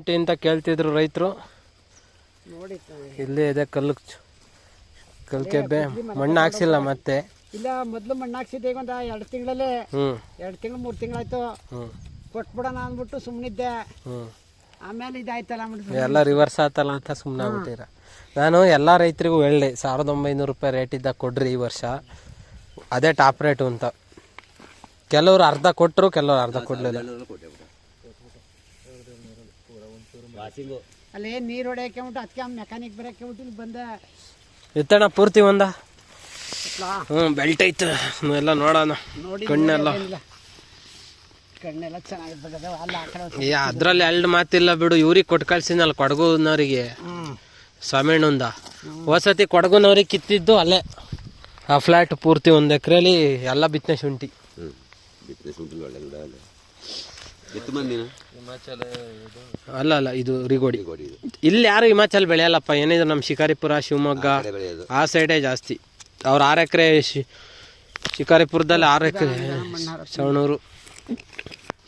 ಶುಂಠಿ ಅಂತ ಕೇಳ್ತಿದ್ರು ರೈತರು. ನೋಡಿ ಇಲ್ಲೇ ಇದೆ ಕಲ್ಲು ಕಲ್ಲು ಕೆಬ್ಬೆ. ಮಣ್ಣು ಹಾಕ್ಸಿಲ್ಲ ಮತ್ತೆ. ಇಲ್ಲ ಮೊದಲು ಮಣ್ಣು ಹಾಕ್ಸಿದ್ದೆ ಈಗ ಒಂದು ಎರಡು ತಿಂಗಳಲ್ಲೇ. ಹ್ಞೂ ಎರಡು ತಿಂಗಳು ಮೂರು ತಿಂಗಳಾಯ್ತು. ಹ್ಞೂ ಕೊಟ್ಬಿಡೋಣ ಅಂದ್ಬಿಟ್ಟು ಸುಮ್ಮನಿದ್ದೆ ಹ್ಞೂ ಆಮೇಲೆ ಇದಾಯ್ತಲ್ಲ ಎಲ್ಲ ರಿವರ್ಸ್ ಆತಲ್ಲ ಅಂತ ಸುಮ್ಮನೆ ಆಗ್ಬಿಟ್ಟಿರ ನಾನು ಎಲ್ಲ ರೈತರಿಗೂ ಹೇಳಿದೆ ಸಾವಿರದ ಒಂಬೈನೂರು ರೂಪಾಯಿ ರೇಟ್ ಇದ್ದಾಗ ಕೊಡ್ರಿ ಈ ವರ್ಷ. ಅದೇ ಟಾಪ್ ರೇಟು ಅಂತ. ಕೆಲವರು ಅರ್ಧ ಕೊಟ್ಟರು ಕೆಲವರು ಅರ್ಧ ಕೊಡಲಿಲ್ಲ. ಅಲ್ಲಿ ನೀರು ಹೊಡೆಯಕ್ಕೆ ಉಂಟು ಅದಕ್ಕೆ ಮೆಕ್ಯಾನಿಕ್ ಬರೋಕ್ಕೆ ಉಂಟು ಇಲ್ಲಿ ಬಂದ. ಇತ್ತಣ್ಣ ಪೂರ್ತಿ ಒಂದ? ಹ್ಞೂ ಬೆಲ್ಟ್ ಐತೆ. ಎಲ್ಲ ನೋಡೋಣ. ನೋಡಿ ಕಣ್ಣೆಲ್ಲ. ಕಣ್ಣೆಲ್ಲ ಚೆನ್ನಾಗಿರ್ತದೆ ಅಲ್ಲ ಆ ಕಡೆ ಏ ಅದ್ರಲ್ಲಿ ಎರಡು ಮಾತಿಲ್ಲ ಬಿಡು ಇವ್ರಿಗೆ ಕೊಟ್ಟು ಕಳ್ಸಿನಲ್ಲ ಕೊಡಗುನವ್ರಿಗೆ. ಹ್ಞೂ ಸ್ವಾಮಿಣ್ಣಂದ. ವಸತಿ ಕೊಡಗುನವ್ರಿಗೆ ಕಿತ್ತಿದ್ದು ಅಲ್ಲೇ. ಆ ಫ್ಲ್ಯಾಟ್ ಪೂರ್ತಿ ಒಂದು ಎಕರೆಲಿ ಎಲ್ಲ ಬಿತ್ತನೆ ಶುಂಠಿ. ಹ್ಞೂ ಬಿತ್ತನೆ ಶುಂಠಿ ಒಳ್ಳೆ ಅಲ್ಲ ಅಲ್ಲ ಅಲ್ಲ ಇದು ರಿಗೋಡಿ. ಗೋಡಿ ಇಲ್ಲಿ ಯಾರು ಹಿಮಾಚಲ್ ಬೆಳೆಯಲ್ಲಪ್ಪ? ಏನಿದ್ರು ನಮ್ಮ ಶಿಕಾರಿಪುರ ಶಿವಮೊಗ್ಗ? ಆ ಸೈಡೇ ಜಾಸ್ತಿ. ಅವ್ರು ಆರು ಎಕರೆ ಶಿಕಾರಿಪುರದಲ್ಲಿ ಆರು ಎಕರೆ ಸವಣೂರು.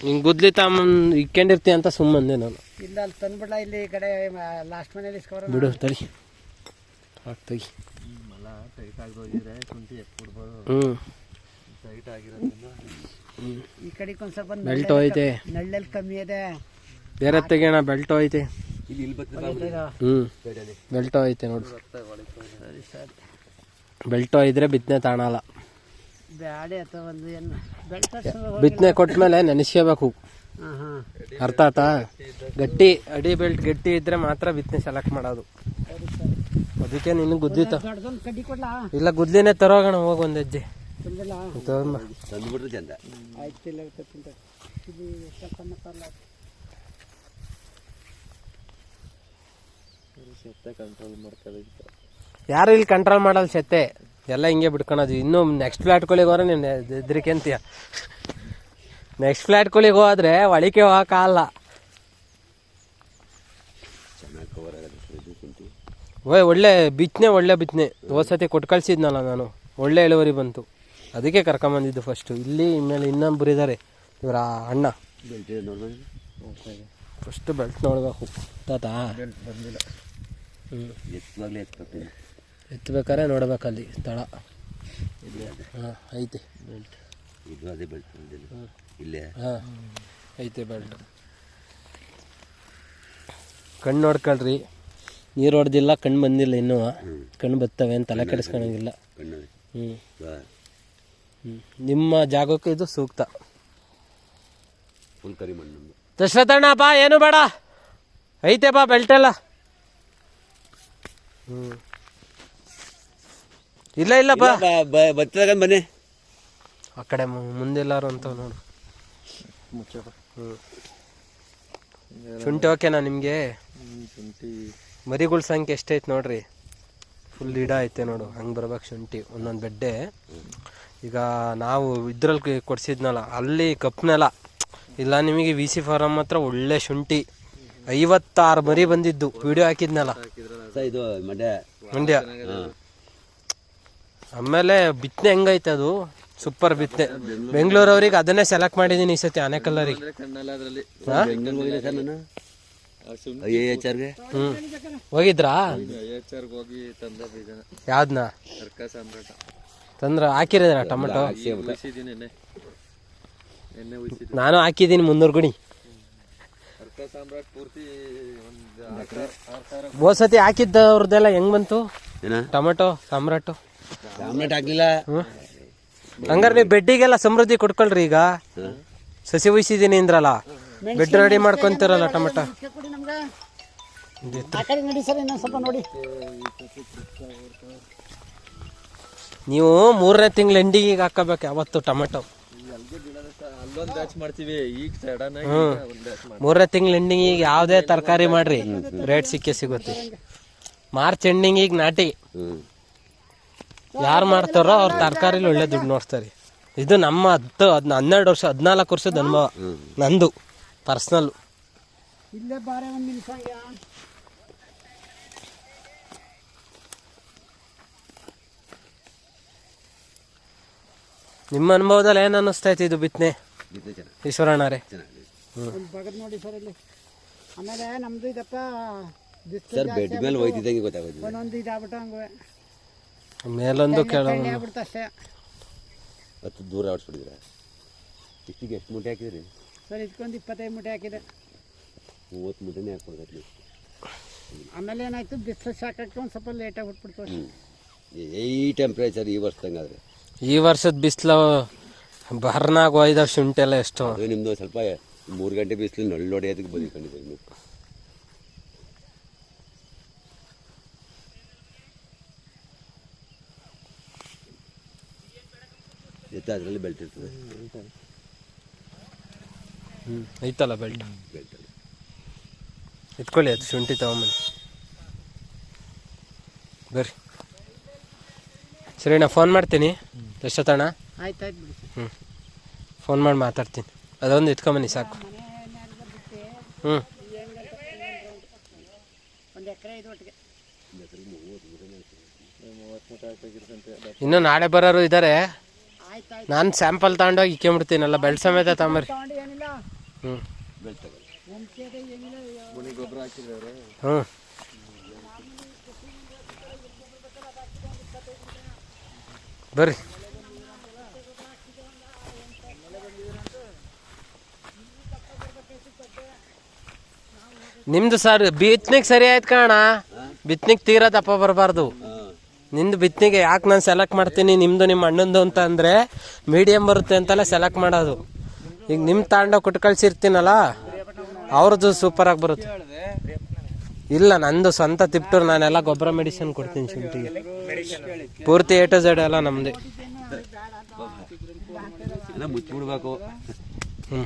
ಹಿಂಗೆ ಗುದ್ಲಿ ತಗೊಂಡ್ ಇಕ್ಕೊಂಡಿರ್ತೀನಿ ಅಂತ ಸುಮ್ಮಂದೆ ನಾನು. ಇಲ್ಲ ಅಲ್ಲಿ ತಂದ್ಬಿಡ್ಲ ಇಲ್ಲಿ ಈ ಕಡೆ ಲಾಸ್ಟ್ ಮನೇಲಿ ಇಸ್ಕೊಬರ ಬಿಡು ತಡಿ. ಹ್ಮ್ ತೆಗಿ ಹ್ಞೂ ಈ ಕಡೆಗೆ ಒಂದು ಸ್ವಲ್ಪ ಬೆಲ್ಟ್ ಹೋಯ್ತೆ ನಳ್ಳಲ್ಲಿ ಕಮ್ಮಿ ಇದೆ. ಬೇರೆ ತೆಗಿಯೋಣ ಬೆಲ್ಟ್ ಹೋಯ್ತೆ ಇಲ್ಲಿ ಇಲ್ಲಿ ಬರ್ತದೆ ಹ್ಞೂ ಬೆಲ್ಟ್ ಸರಿ ನೋಡು ಬೆಲ್ಟ್ ಇದ್ರೆ ಬಿತ್ತನೆ ತಾಣಲ್ಲ. ಬ್ಯಾಡೆ ಕೊಟ್ಟ ಮೇಲೆ ಬೆಲ್ಟ್ ಬಿತ್ತನೆ ನೆನೆಸ್ಕೋಬೇಕು. ಅರ್ಥ ಆತಾ ಗಟ್ಟಿ ಅಡಿ ಬೆಲ್ಟ್ ಗಟ್ಟಿ ಇದ್ರೆ ಮಾತ್ರ ಬಿತ್ತನೆ ಸೆಲೆಕ್ಟ್ ಮಾಡೋದು. ಸರಿ ಸರಿ. ಅದಕ್ಕೆ ನಿನ್ನ ಗುದ್ದಿತ್ತ ದೊಡ್ಡದೊಂದು ಕಡ್ಡಿ ಕೊಡ್ಲಾ? ಇಲ್ಲ ಗುದ್ಲಿನೇ ತರೋಗೋಣ ಹೋಗಿ ಒಂದು ಹೆಜ್ಜೆ. ತಂದುಬಿಟ್ರೆ ಚಂದ ಯಾರು ಇಲ್ಲಿ ಕಂಟ್ರೋಲ್ ಮಾಡಲ್ಲ ಸೆತ್ತೆ ಎಲ್ಲ ಹಿಂಗೆ ಬಿಡ್ಕೊಳೋದು ಇನ್ನು ನೆಕ್ಸ್ಟ್ ಫ್ಲಾಟ್ಗಳಿಗೆ ಹೋದ್ರೆ ನೀನು ಹೆದ್ರಿಕೆಂತೀಯ ನೆಕ್ಸ್ಟ್ ಫ್ಲಾಟ್ಗಳಿಗೆ ಹೋದ್ರೆ ಒಳಿಕೆ ಇದು ಓಯ್ ಒಳ್ಳೆ ಬಿತ್ತನೆ ಒಳ್ಳೆ ಬಿತ್ತನೆ ಹೋದ್ಸತಿ ಕೊಟ್ಟು ಕಳ್ಸಿದ್ನಲ್ಲ ನಾನು. ಒಳ್ಳೆ ಇಳುವರಿ ಬಂತು. ಅದಕ್ಕೆ ಕರ್ಕೊಂಬಂದಿದ್ದು ಫಸ್ಟು ಇಲ್ಲಿ ಇನ್ಮೇಲೆ ಇನ್ನೊಬ್ಬರು ಇದ್ದಾರೆ ಇವರ ಅಣ್ಣ. ಫಸ್ಟ್ ಬೆಲ್ಟ್ ನೋಡ್ಬೇಕು ತಾತ? ಬಂದಿಲ್ಲ. ಹ್ಞೂ ಎತ್ತಬೇಕಾರೆ ನೋಡ್ಬೇಕಲ್ಲಿ ತಳ ಹಾಂ ಐತೆ. ಬೆಲ್ಟ್ ಇದು ಅದೇ ಬೆಲ್ಟ್ ಇಲ್ಲೇ? ಹಾಂ. ಐತೆ ಬೆಲ್ಟ್ ಕಣ್ಣು ನೋಡ್ಕೊಳ್ರಿ. ನೀರು ಹೊಡೆದಿಲ್ಲ ಕಣ್ಣು ಬಂದಿಲ್ಲ ಇನ್ನೂ. ಕಣ್ಣು ಬರ್ತವೆ ಅಂತ ತಲೆ ಕೆಡಿಸ್ಕೊಳಂಗಿಲ್ಲ. ಹ್ಞೂ ನಿಮ್ಮ ಜಾಗಕ್ಕೆ ಇದು ಸೂಕ್ತ. ಫುಲ್ ಮಣ್ಣು ದಶರಥಣ್ಣ ಬಾ ಏನು ಬೇಡ. ಐತೆ ಬಾ ಬೆಲ್ಟೆಲ್ಲ ಹ್ಞೂ ಇಲ್ಲ ಇಲ್ಲ ಬಾ. ಬನ್ನಿ. ಆ ಕಡೆ ಮುಂದೆಲ್ಲಾರು ಅಂತ ನೋಡು. ಹ್ಞೂ ಶುಂಠಿ ಓಕೆನಾ ನಿಮಗೆ? ಮರಿಗಳ ಸಂಖ್ಯೆ ಎಷ್ಟೈತೆ ನೋಡ್ರಿ. ಫುಲ್ ಇಡ ಐತೆ ನೋಡು. ಹಂಗೆ ಬರ್ಬೇಕು ಶುಂಠಿ. ಒಂದೊಂದು ಬೆಡ್ಡೆ. ಈಗ ನಾವು ಇದ್ರಲ್ಲಿ ಕೊಡ್ಸಿದ್ನಲ್ಲ ಅಲ್ಲಿ ಕಪ್ನೆಲ್ಲ. ಇಲ್ಲ ನಿಮಗೆ ವಿ ಸಿ ಫಾರಮ್ ಹತ್ರ ಒಳ್ಳೆ ಶುಂಠಿ. ಐವತ್ತಾರು ಮರಿ ಬಂದಿದ್ದು ವಿಡಿಯೋ ಹಾಕಿದ್ನಲ್ಲ. ಇದು ಮಂಡ್ಯ. ಆಮೇಲೆ ಬಿತ್ತನೆ ಹೆಂಗೈತೆ ಅದು? ಸೂಪರ್ ಬಿತ್ತನೆ ಬೆಂಗಳೂರವ್ರಿಗೆ ಅದನ್ನೇ ಸೆಲೆಕ್ಟ್ ಮಾಡಿದ್ದೀನಿ ಈ ಸತಿ ಆನೆಕಲ್ಲರಿಗೆ. ಹ್ಮ್. ಹೋಗಿದ್ರಾ? ಹೋಗಿ ತಂದ ಬೀಜನ. ಯಾವ್ದನ್ನ ತಂದ್ರ ಹಾಕಿರ ಟೊಮೆಟೊ? ನಾನು ಹಾಕಿದ್ದೀನಿ ಮುನ್ನೂರು ಗುಣಿ. ಸರ್ಕ ಸಾಮ್ರಾಟ್ ಪೂರ್ತಿ ಒಂದು ಆರು ಸಾವಿರ ಹೋದ್ ಸತಿ ಹಾಕಿದ್ದವ್ರದ್ದೆಲ್ಲ ಹೆಂಗ್ ಬಂತು? ಟೊಮೆಟೊ ಸಾಮ್ರಾಟು? ಹ್ಞೂ ಹಂಗಾರೆ ನೀವು ಬೆಡ್ಡಿಗೆಲ್ಲ ಸಮೃದ್ಧಿ ಕೊಟ್ಕೊಳ್ರಿ ಈಗ. ಸಸಿ ಉಯಿಸಿದೀನಿ ಅಂದ್ರಲ್ಲ. ಬೆಡ್ ರೆಡಿ ಮಾಡ್ಕೊಂತಿರಲ್ಲ ಟೊಮೆಟೊ. ನೋಡಿ ನೀವು ಮೂರನೇ ತಿಂಗಳು ಎಂಡಿಗೆ ಹಾಕಬೇಕು ಯಾವತ್ತು ಟೊಮೆಟೊ. ಅಲ್ಲೊಂದು ಬ್ಯಾಚ್ ಮಾಡ್ತೀವಿ ಈಗ ಸಡನ್ ಮೂರನೇ ತಿಂಗಳು ಎಂಡಿಂಗಿಗೆ ಯಾವುದೇ ತರಕಾರಿ ಮಾಡ್ರಿ ರೇಟ್ ಸಿಕ್ಕೇ ಸಿಗುತ್ತೆ. ಮಾರ್ಚ್ ಎಂಡಿಂಗಿಗೆ ನಾಟಿ. ಹ್ಞೂ ಯಾರು ಮಾಡ್ತಾರೋ ಅವ್ರ ತರಕಾರಿಲಿ ಒಳ್ಳೆ ದುಡ್ಡು ನೋಡ್ತಾರೆ ಇದು ನಮ್ಮ ಹತ್ತು ಹದ್ ಹನ್ನೆರಡು ವರ್ಷ ಹದಿನಾಲ್ಕು ವರ್ಷದ ಅನುಭವ. ನಂದು ಪರ್ಸ್ನಲ್ ಇಲ್ಲೇ ಬಾರೆ ಒಂದು ನಿಮಿಷ ನಿಮ್ಮ ಅನುಭವದಲ್ಲಿ ಏನು ಅನ್ನಿಸ್ತಾ ಇದು ಬಿತ್ತನೆ? ಇದು ಚೆನ್ನಾಗಿ ಈಶ್ವರಣ್ಣರೇ ನೋಡಿ ಸರ್ ಇಲ್ಲಿ. ಆಮೇಲೆ ನಮ್ದು ಇದಪ್ಪ ಸರ್ ಬೆಡ್ ಮೇಲೆ ಹೋಯ್ತಿದ್ದಂಗೆ ಗೊತ್ತಾಗೋದು ಒಂದೊಂದು ಇದಾಗ್ಬಿಟ್ಟು ಹಂಗೆ. ಮೇಲೊಂದು ಕೆಳ ಕಣ್ಣೆ ಆಗ್ಬಿಡ್ತು ಅಷ್ಟೇ. ಹತ್ತು ದೂರ ಆಡಿಸ್ಬಿಟ್ಟಿದ್ರ ಇಷ್ಟಿಗೆ ಎಷ್ಟು ಮೂಟೆ ಹಾಕಿದ್ರಿ? ಸರ್ ಇದಕ್ಕೊಂದು ಇಪ್ಪತ್ತೈದು ಮೂಟೆ ಹಾಕಿದೆ. ಮೂವತ್ತು ಮೂಟೆನೇ ಹಾಕ್ಬಿಡ್ತಾರೆ ಆಮೇಲೆ ಏನಾಯ್ತು ಬಿಸಿಲು ಶಾಕಕ್ಕೆ ಒಂದು ಸ್ವಲ್ಪ ಲೇಟಾಗಿ ಬಿಟ್ಬಿಡ್ತು ಈ ಟೆಂಪ್ರೇಚರ್ ಈ ವರ್ಷದಂಗಾದ್ರೆ. ಈ ವರ್ಷದ ಬಿಸಿಲು ಬರ್ನಾಗ ಒಯ್ದ ಶುಂಠಿ ಎಲ್ಲ ಎಷ್ಟು? ಅದು ನಿಮ್ಮದು ಸ್ವಲ್ಪ ಮೂರು ಗಂಟೆ ಬಿಸಿಲು ನಳ್ಳೊಡೆಯೋದಕ್ಕೆ ಬದುಕೊಂಡಿದ್ದೀರಿ ನೀವು ಎತ್ತ ಅದರಲ್ಲಿ ಬೆಲ್ಟ್ ಇರ್ತದೆ ಹ್ಮ್ ಐತಲ್ಲ ಬೆಲ್ಟ್? ಬೆಲ್ಟಲ್ಲಿ. ಇಟ್ಕೊಳ್ಳಿ ಅದು ಶುಂಠಿ ತಗೊಂಬನ್ನಿ. ಬರ್ರಿ. ಸರಿ ನಾ ಫೋನ್ ಮಾಡ್ತೀನಿ. ಎಷ್ಟೊತ್ತಣ್ಣ ಆಯ್ತು ಆಯ್ತು ಬಿಡಿ. ಹ್ಞೂ ಫೋನ್ ಮಾಡಿ ಮಾತಾಡ್ತೀನಿ. ಅದೊಂದು ಇಟ್ಕೊಂಬನ್ನಿ ಸಾಕು. ಹ್ಞೂ ಇನ್ನು ನಾಳೆ ಬರೋರು ಇದ್ದಾರೆ ನಾನು ಸ್ಯಾಂಪಲ್ ತಗೊಂಡೋಗಿ ಇಕ್ಕೊಂಬಿಡ್ತೀನಲ್ಲ ಬೆಳ್ ಸಮೇತ ತಗೊಂಬರಿ ಹ್ಞೂ ಹ್ಞೂ ಬರ್ರಿ. ನಿಮ್ದು ಸರ್ ಬಿತ್ನಿಗೆ ಸರಿ ಆಯ್ತು ಕಾಣ ಬಿತ್ನಿಗೆ ತೀರಾ ದಪ್ಪ ಬರಬಾರ್ದು. ನಿಂದು ಬಿತ್ನಿಗೆ ಯಾಕೆ ನಾನು ಸೆಲೆಕ್ಟ್ ಮಾಡ್ತೀನಿ, ನಿಮ್ದು ನಿಮ್ಮ ಅಣ್ಣಂದು ಅಂತ ಅಂದರೆ ಮೀಡಿಯಮ್ ಬರುತ್ತೆ ಅಂತೆಲ್ಲ ಸೆಲೆಕ್ಟ್ ಮಾಡೋದು. ಈಗ ನಿಮ್ಮ ತಾಂಡ ಕೊಟ್ಟು ಕಳ್ಸಿರ್ತೀನಲ್ಲ ಅವ್ರದ್ದು ಸೂಪರಾಗಿ ಬರುತ್ತೆ. ಇಲ್ಲ ನಂದು ಸ್ವಂತ ತಿಪ್ಟೂರು ನಾನೆಲ್ಲ ಗೊಬ್ಬರ ಮೆಡಿಸಿನ್ ಕೊಡ್ತೀನಿ ಶುಂಠಿಗೆ. ಪೂರ್ತಿ ಎ ಟು ಝೆಡ್ ಎಲ್ಲ ನಮ್ಮದೇ ಮುಚ್ಚಿಬಿಡ್ಬೇಕು. ಹ್ಞೂ